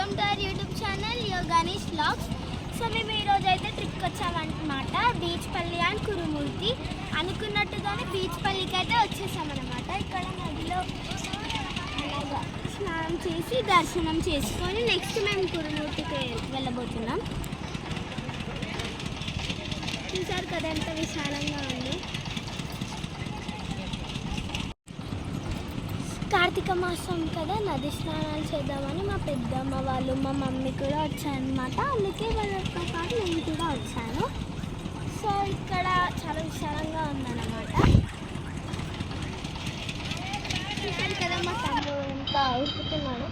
Welcome to our YouTube channel yo Ganesh blogs so మేము ఈరోజు అయితే ట్రిప్కి వచ్చామన్నమాట బీచ్ పల్లి అండ్ కురుమూర్తి. అనుకున్నట్టుగానే బీచ్ పల్లికి అయితే వచ్చేసామన్నమాట. ఇక్కడ నదిలో అలాగా స్నానం చేసి దర్శనం చేసుకొని నెక్స్ట్ మేము కురుమూర్తికి వెళ్ళబోతున్నాం. చూసారు కదా ఎంత విశాలంగా ఉంది. కార్తీక మాసం కదా నది స్నానాలు చేద్దామని మా పెద్దమ్మ వాళ్ళు మా మమ్మీ కూడా వచ్చారనమాట అందుకే వాళ్ళతో పాటు నేను కూడా వచ్చాను. సో ఇక్కడ చాలా విశాలంగా ఉందన్నమాట. చూసారు కదా మా తమ్ముడు ఎంత ఉరుకుతున్నాడు.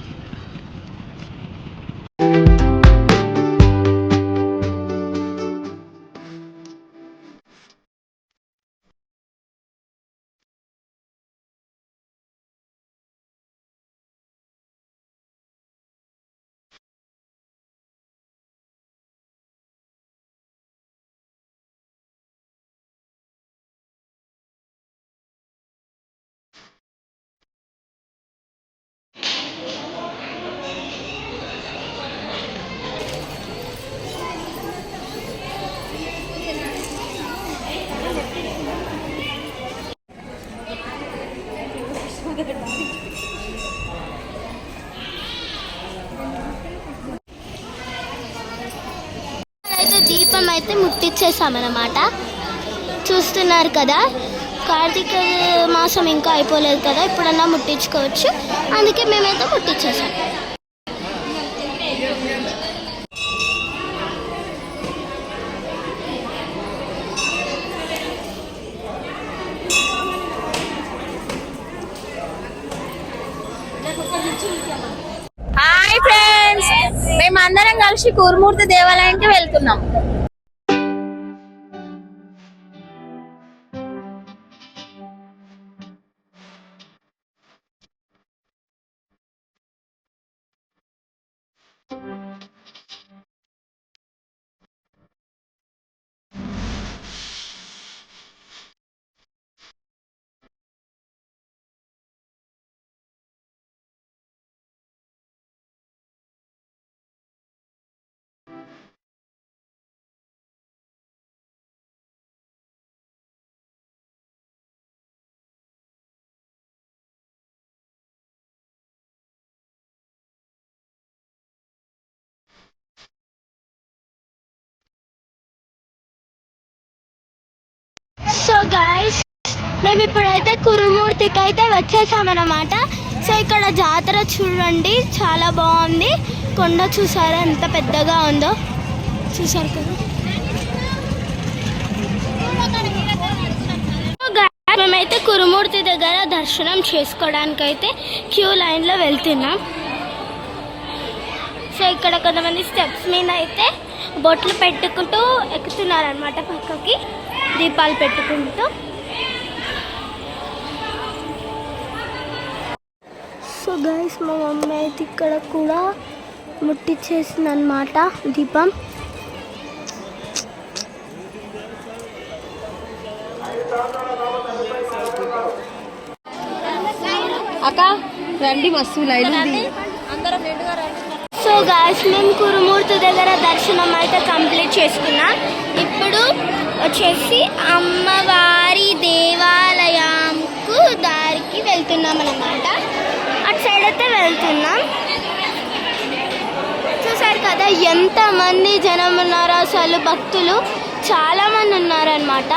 చేస్తే అయితే ముట్టించేసామన్నమాట చూస్తున్నారు కదా కార్తీక మాసం ఇంకా అయిపోలేదు కదా ఇప్పుడన్నా ముట్టించుకోవచ్చు. అందుకే మేమైతే ముట్టించేసాం హాయ్ ఫ్రెండ్స్ మేమందరం కలిసి కురుమూర్తి దేవాలయానికి వెళ్తున్నాం. గాయస్ మేము ఇప్పుడైతే కురుమూర్తికి అయితే వచ్చేసామన్నమాట. సో ఇక్కడ జాతర చూడండి. చాలా బాగుంది. కొండ చూసారా? ఎంత పెద్దగా ఉందో. చూసారు కదా. మేమైతే కురుమూర్తి దగ్గర దర్శనం చేసుకోవడానికి అయితే క్యూ లైన్లో వెళ్తున్నాం. సో ఇక్కడ కొంతమంది స్టెప్స్ మీద అయితే బొట్లు పెట్టుకుంటూ ఎక్కుతున్నారనమాట పక్కకి. దీపాలు పెట్టుకుంటూ. సో గైస్ మా మమ్మీ అయితే ఇక్కడ కూడా ముట్టించేసింది అనమాట దీపం. అక్క రండి మస్తు లైన్ ఉంది. సో గాయస్ మేము కురుమూర్తి దగ్గర దర్శనం అయితే కంప్లీట్ చేసుకున్నా. ఇప్పుడు వచ్చేసి అమ్మవారి దేవాలయంకు దారికి వెళ్తున్నాం అన్నమాట. అటు సైడ్ అయితే వెళ్తున్నాం. చూసారు కదా ఎంతమంది జనం ఉన్నారో అసలు భక్తులు? చాలామంది ఉన్నారనమాట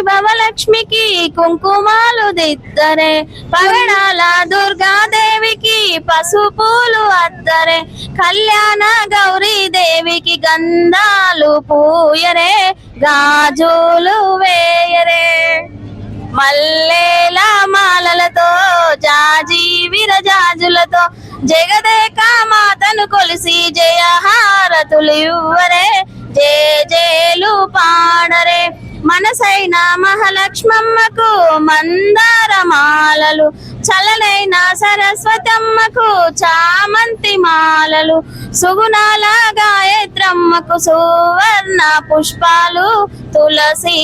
భవలక్ష్మికి కుంకుమాలు దిద్దరే. పగడాల దుర్గాదేవికి పసుపులు అద్దరే. కళ్యాణ గౌరీ దేవికి గంధాలు పూయరే. గాజులు వేయరే. మల్లెల మాలలతో జాజి విరజాజులతో జగదేక మాతను కొలిసి జయహారతులు ఇవ్వరే జే జేలు మనసైన మహాలక్ష్మమ్మకు మందారమాలలు చల్లనైన చలనైన సరస్వతమ్మకు చామంతి మాలలు సుగుణాల గాయత్రమ్మకు సువర్ణ పుష్పాలు తులసి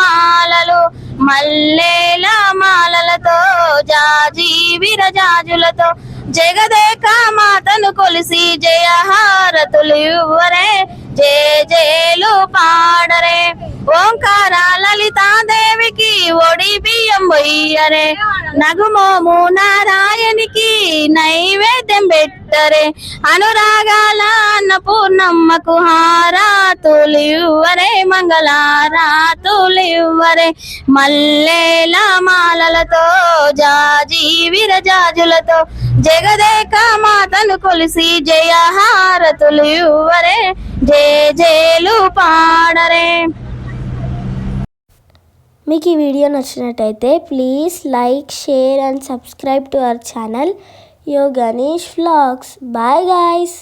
మాలలు మల్లేల మాలలతో జాజి విరజాజులతో జగదేక మాతను కొలిసి జయహారతులు ఇవ్వరే జయ జయలు పాడరే. ఓంకార లలితాదేవికి ఒడి బియ్యం బొయ్యరే. నగుమోము నారాయణికి నైవేద్యం పెట్టరే. అనురాగాల అన్నపూర్ణమ్మకు హారాతులివ్వరే మంగళారాతులివ్వరే. మంగళారాతులు మల్లేల మాలలతో జాజి విరజాజులతో జగదేక మాతను కొలిసి జయ హారతులు ఇవ్వరే జయ జయలు పాడరే. మీకు ఈ వీడియో నచ్చినట్టయితే please like share and subscribe to our channel. Yo Ganesh vlogs. Bye guys.